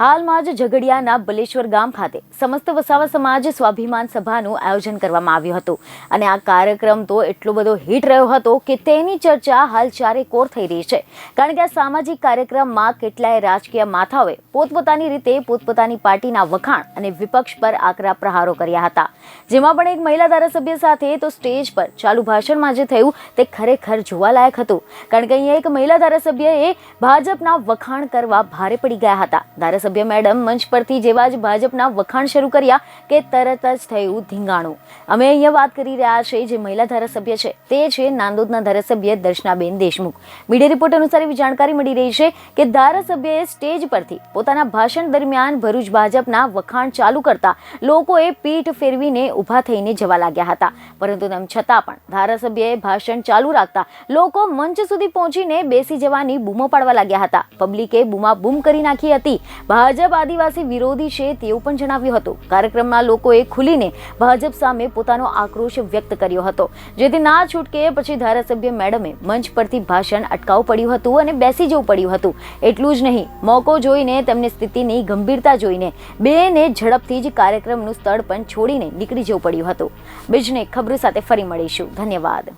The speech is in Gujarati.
હાલમાં જ ઝઘડિયાના બલેશ્વર ગામ ખાતે સમસ્ત વસાવા સમાજ સ્વાભિમાન સભાનું આયોજન કરવામાં આવ્યું હતું. અને આ કાર્યક્રમ તો એટલો બધો હિટ રહ્યો હતો કે તેની ચર્ચા હાલ ચારે કોર થઈ રહી છે. કારણ કે આ સામાજિક કાર્યક્રમમાં કેટલાય રાજકીય માથાઓએ પોતપોતાની રીતે પોતપોતાની પાર્ટીના વખાણ અને વિપક્ષ પર આકરા પ્રહારો કર્યા હતા. જેમાં પણ એક મહિલા ધારાસભ્ય સાથે તો સ્ટેજ પર ચાલુ ભાષણમાં જે થયું તે ખરેખર જોવાલાયક હતું. કારણ કે અહીંયા એક મહિલા ધારાસભ્યએ ભાજપના વખાણ કરવા ભારે પડી ગયા હતા. ધારાસભ્ય મેડમ મંચ પરથી જેવા જ ભાજપના વખાણ શરૂ કર્યા કે તરત જ થયું ધીંગાણું. અમે અહીંયા વાત કરી રહ્યા છે જે મહિલા ધારાસભ્ય છે, તે છે નાંદોદના ધારાસભ્ય દર્શનાબેન દેશમુખ. મીડિયા રિપોર્ટ અનુસાર એવી જાણકારી મળી રહી છે કે ધારાસભ્યએ સ્ટેજ પરથી પોતાના ભાષણ દરમિયાન ભરૂચ ભાજપના વખાણ ચાલુ કરતા લોકોએ પીઠ ફેરવીને ઊભા થઈને જવા લાગ્યા હતા. પરંતુ તેમ છતાં પણ ધારાસભ્યએ ભાષણ ચાલુ રાખતા લોકો મંચ સુધી પહોંચીને બેસી જવાની બૂમો પાડવા લાગ્યા હતા. પબ્લિકે બૂમા બૂમ કરી નાખી હતી. ભાજપ આદિવાસી વિરોધી છે તેવું પણ જણાવ્યું હતું. કાર્યક્રમમાં લોકોએ ખુલીને ભાજપ સામે પોતાનો આક્રોશ વ્યક્ત કર્યો હતો. જેથી ના છૂટકે પછી ધારાસભ્ય મેડમે મંચ પરથી ભાષણ અટકાવવું પડ્યું હતું અને બેસી જવું પડ્યું હતું. એટલું જ નહીં, મોકો જોઈને તેમની સ્થિતિની ગંભીરતા જોઈને બેને ઝડપથી જ કાર્યક્રમનું સ્થળ પણ છોડીને નીકળી જવું પડ્યું હતું. બીજને ખબરો સાથે ફરી મળીશું. ધન્યવાદ.